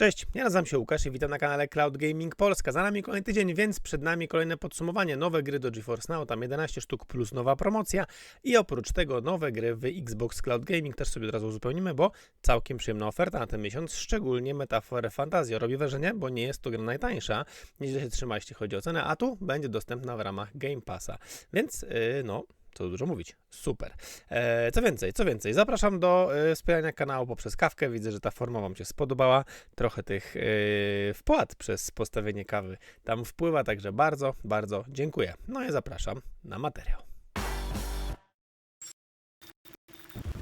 Cześć, ja nazywam się Łukasz i witam na kanale Cloud Gaming Polska. Za nami kolejny tydzień, więc przed nami kolejne podsumowanie. Nowe gry do GeForce Now, tam 11 sztuk plus nowa promocja i oprócz tego nowe gry w Xbox Cloud Gaming też sobie od razu uzupełnimy, bo całkiem przyjemna oferta na ten miesiąc, szczególnie metaforę Fantazja. Robi wrażenie, bo nie jest to gra najtańsza, nieźle się trzyma jeśli chodzi o cenę, a tu będzie dostępna w ramach Game Passa. Więc yy, no, co dużo mówić. Super. E, co więcej, co więcej, zapraszam do e, wspierania kanału poprzez kawkę. Widzę, że ta forma Wam się spodobała. Trochę tych e, wpłat przez postawienie kawy tam wpływa, także bardzo, bardzo dziękuję. No i zapraszam na materiał.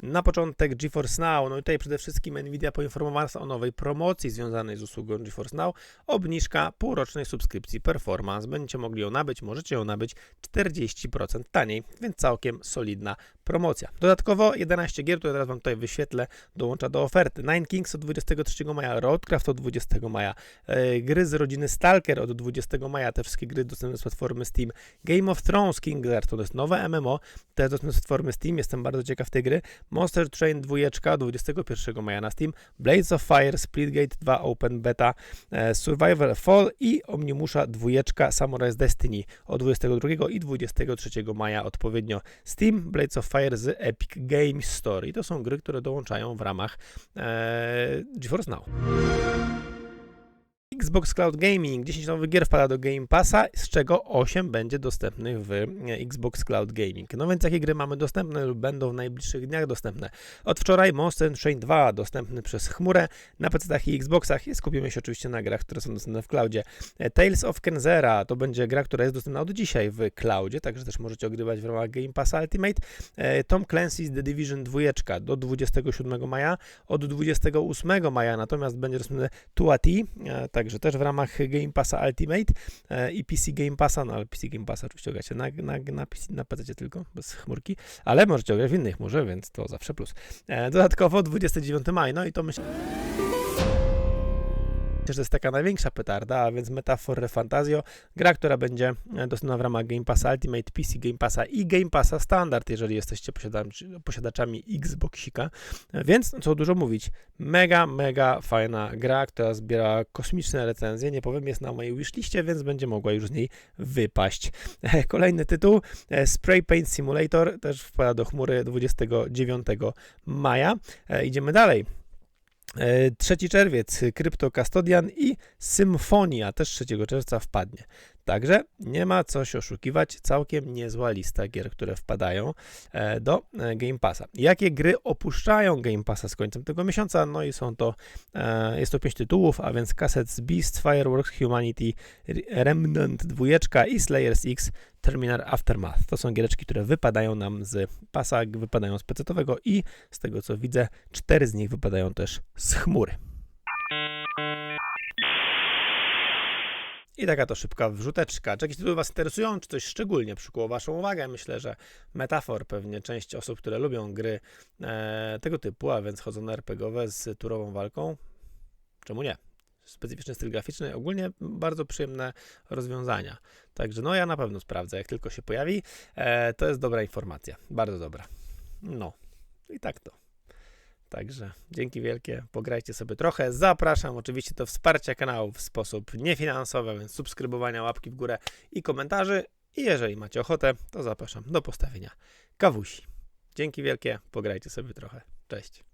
Na początek GeForce Now, no i tutaj przede wszystkim Nvidia poinformowała nas o nowej promocji związanej z usługą GeForce Now. Obniżka półrocznej subskrypcji Performance. Będziecie mogli ją nabyć, możecie ją nabyć 40% taniej, więc całkiem solidna promocja. Dodatkowo 11 gier, które teraz Wam tutaj wyświetlę, dołącza do oferty. Nine Kings od 23 maja, Roadcraft od 20 maja, e, gry z rodziny Stalker od 20 maja, te wszystkie gry dostępne z platformy Steam. Game of Thrones Kingler to jest nowe MMO, też dostępne z platformy Steam, jestem bardzo ciekaw tej gry. Monster Train 2 21 maja na Steam, Blades of Fire, Splitgate 2 Open Beta, e, Survivor Fall i Omnimusha 2 Samurai's Destiny od 22 i 23 maja odpowiednio Steam, Blades of Fire z Epic Games Store. I to są gry, które dołączają w ramach e, GeForce Now. Xbox Cloud Gaming. 10 nowych gier wpada do Game Passa, z czego 8 będzie dostępnych w Xbox Cloud Gaming. No więc jakie gry mamy dostępne lub będą w najbliższych dniach dostępne? Od wczoraj Monster Train 2 dostępny przez chmurę na PC-tach i Xboxach skupimy się oczywiście na grach, które są dostępne w cloudzie. Tales of Kenzera to będzie gra, która jest dostępna od dzisiaj w cloudzie, także też możecie ogrywać w ramach Game Passa Ultimate. Tom Clancy's The Division 2 do 27 maja, od 28 maja natomiast będzie dostępny Tuati, także też w ramach Game Passa Ultimate e, i PC Game Passa, no ale PC Game Passa oczywiście gracie na, na, na, PC, na PC tylko, bez chmurki, ale możecie grać w innych chmurze, więc to zawsze plus. E, dodatkowo 29 maj, no i to myślę to jest taka największa petarda, a więc Metafor Fantasio, gra, która będzie dostępna w ramach Game Passa Ultimate, PC Game Passa i Game Passa Standard, jeżeli jesteście posiadaczami Xboxika. Więc, co dużo mówić, mega, mega fajna gra, która zbiera kosmiczne recenzje, nie powiem, jest na mojej wishliście, więc będzie mogła już z niej wypaść. Kolejny tytuł, Spray Paint Simulator, też wpada do chmury 29 maja. Idziemy dalej. 3 e, czerwiec Crypto Custodian i Symfonia też 3 czerwca wpadnie. Także nie ma co się oszukiwać, całkiem niezła lista gier, które wpadają e, do e, Game Passa. Jakie gry opuszczają Game Passa z końcem tego miesiąca? No i są to, jest to 5 tytułów, a więc Cassettes Beast, Fireworks, Humanity, Remnant 2 i Slayers X Terminal Aftermath. To są giereczki, które wypadają nam z pasa, wypadają z pecetowego i z tego co widzę, cztery z nich wypadają też z chmury. I taka to szybka wrzuteczka. Czy jakieś tytuły Was interesują, czy coś szczególnie przykuło Waszą uwagę? Myślę, że metafor pewnie część osób, które lubią gry e, tego typu, a więc chodzone RPGowe z turową walką, czemu nie? specyficzny styl graficzny, ogólnie bardzo przyjemne rozwiązania. Także no ja na pewno sprawdzę, jak tylko się pojawi. E, to jest dobra informacja, bardzo dobra. No i tak to. Także dzięki wielkie, pograjcie sobie trochę. Zapraszam oczywiście do wsparcia kanału w sposób niefinansowy, więc subskrybowania, łapki w górę i komentarzy. I jeżeli macie ochotę, to zapraszam do postawienia kawusi. Dzięki wielkie, pograjcie sobie trochę. Cześć.